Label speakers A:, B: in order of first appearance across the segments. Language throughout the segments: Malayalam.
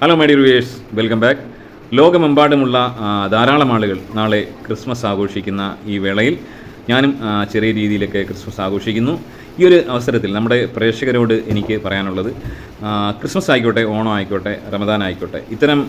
A: Hello my dear viewers welcome back ലോകമെമ്പാടുമുള്ള ധാരാളം ആളുകൾ നാളെ ക്രിസ്മസ് ആഘോഷിക്കുന്ന ഈ വേളയിൽ ഞാനും ചെറിയ രീതിയിലൊക്കെ ക്രിസ്മസ് ആഘോഷിക്കുന്നു. ഈ ഒരു അവസരത്തിൽ നമ്മുടെ പ്രേക്ഷകരോട് എനിക്ക് പറയാനുള്ളത് ക്രിസ്മസ് ആയിക്കോട്ടെ ഓണം ആയിക്കോട്ടെ റമദാൻ ആയിക്കോട്ടെ ഇത്തരം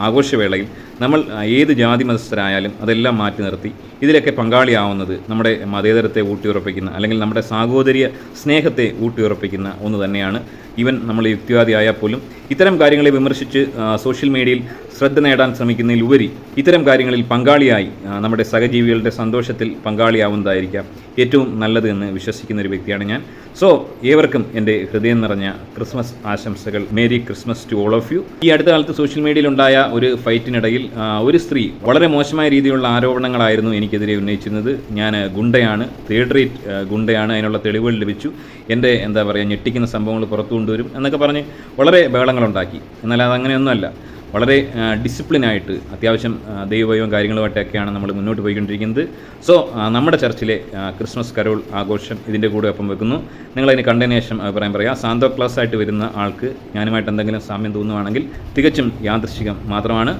A: ആഘോഷവേളയിൽ നമ്മൾ ഏത് ജാതി മതസ്ഥരായാലും അതെല്ലാം മാറ്റി നിർത്തി ഇതിലൊക്കെ പങ്കാളിയാവുന്നത് നമ്മുടെ മതേതരത്തെ ഊട്ടിയുറപ്പിക്കുന്ന അല്ലെങ്കിൽ നമ്മുടെ സാഹോദര്യ സ്നേഹത്തെ ഊട്ടിയുറപ്പിക്കുന്ന ഒന്ന് തന്നെയാണ് ഈവൻ നമ്മൾ യുക്തിവാദിയായാൽ പോലും ഇത്തരം കാര്യങ്ങളെ വിമർശിച്ച് സോഷ്യൽ മീഡിയയിൽ ശ്രദ്ധ നേടാൻ ശ്രമിക്കുന്നതിലുപരി ഇത്തരം കാര്യങ്ങളിൽ പങ്കാളിയായി നമ്മുടെ സഹജീവികളുടെ സന്തോഷത്തിൽ പങ്കാളിയാവുന്നതായിരിക്കാം ഏറ്റവും നല്ലത് എന്ന് വിശ്വസിക്കുന്ന ഒരു വ്യക്തിയാണ് ഞാൻ. സോ ഏവർക്കും എന്റെ ഹൃദയം നിറഞ്ഞ ക്രിസ്മസ് ആശംസകൾ. Merry Christmas to all of you. ഈ അടുത്ത കാലത്ത് സോഷ്യൽ മീഡിയയിലുണ്ടായ ഒരു ഫൈറ്റിനിടയിൽ ഒരു സ്ത്രീ വളരെ മോശമായ രീതിയിലുള്ള ആരോപണങ്ങളായിരുന്നു എനിക്കെതിരെ ഉന്നയിച്ചിരുന്നത്. ഞാൻ ഗുണ്ടയാണ്. Third rate ഗുണ്ടയാണ്. അതിനുള്ള തെളിവുകൾ ലഭിച്ചു. എന്റെ എന്താ പറയുക ഞെട്ടിക്കുന്ന സംഭവങ്ങൾ പുറത്തു കൊണ്ടുവരും എന്നൊക്കെ പറഞ്ഞ് വളരെ ബഹളങ്ങളുണ്ടാക്കി. എന്നാൽ അതങ്ങനെയൊന്നുമല്ല വളരെ ഡിസിപ്ലിനായിട്ട് അത്യാവശ്യം ദൈവവും കാര്യങ്ങളുമായിട്ടൊക്കെയാണ് നമ്മൾ മുന്നോട്ട് പോയിക്കൊണ്ടിരിക്കുന്നത്. സോ നമ്മുടെ ചർച്ചിലെ ക്രിസ്മസ് കരോൾ ആഘോഷം ഇതിന്റെ കൂടെ ഒപ്പം വെക്കുന്നു. നിങ്ങളതിന് കണ്ടതിന് ശേഷം അഭിപ്രായം പറയാം. സാന്തോ ക്ലാസ് ആയിട്ട് വരുന്ന ആൾക്ക് ഞാനുമായിട്ട് എന്തെങ്കിലും സാമ്യം തോന്നുവാണെങ്കിൽ തികച്ചും യാദൃശികം മാത്രമാണ്.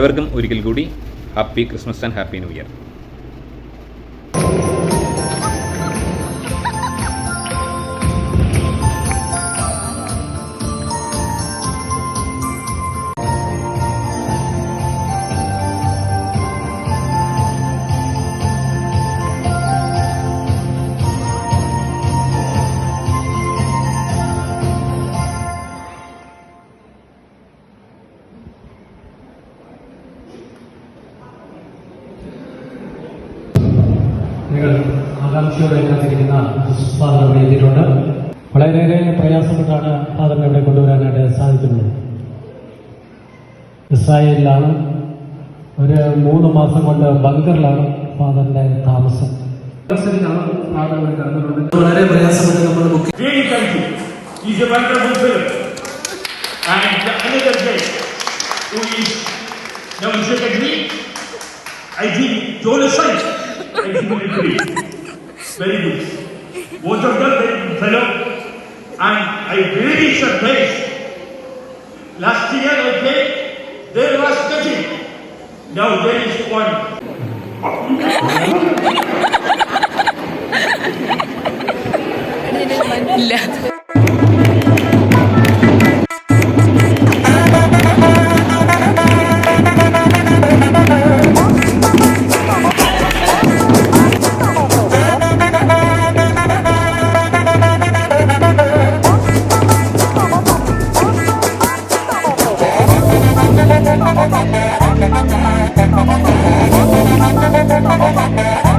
A: എവർക്കും ഒരിക്കൽ കൂടി happy Christmas and happy new year.
B: നിങ്ങൾ ആകാംക്ഷയോടെ കാത്തിരിക്കുന്ന ഫാദർ എത്തിയിട്ടുണ്ട്. വളരെയേറെ പ്രയാസപ്പെട്ടാണ് ഫാദറിനെ ഇവിടെ കൊണ്ടുവരാനായിട്ട് സാധിക്കുന്നത്. ഇസ്രായേലിലാണ് ഒരു മൂന്ന് മാസം കൊണ്ട് ബങ്കറിലാണ് ഫാദറിന്റെ താമസം. വളരെ പ്രയാസപ്പെട്ട് നമ്മൾ book
C: And another guy. Very good. Both of them very good fellow. And I really surprised. Last year I played, there was nothing. Now there is one.
D: Thank you.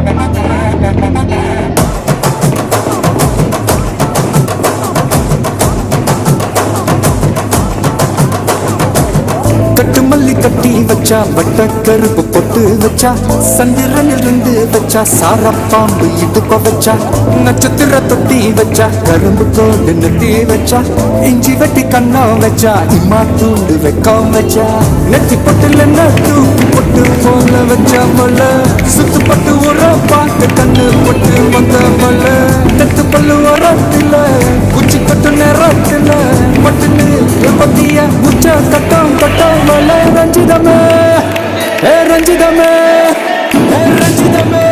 D: வச்சா வட்ட கருப்பு பொட்டு வச்சா சந்திரனில் இருந்து வச்சா சார பாம்பு இடுப்ப வச்சா நட்சத்திர தொட்டி வச்சா கரும்பு தோண்டு நெத்தி வச்சா இஞ்சி வெட்டி கண்ணா வச்சா இம்மா தூண்டு வெக்கம் வச்சா நெத்தி பொட்டுல நட்டு பொட்டு போல வச்சா மொல சுத்து பட்டு உர பார்த்து கண்ணு பொட்டு வந்த மொல நெத்து பல்லு உரத்துல ரஞ்சிதமே ஏ ரஞ்சிதமே ரஞ்சிதமே.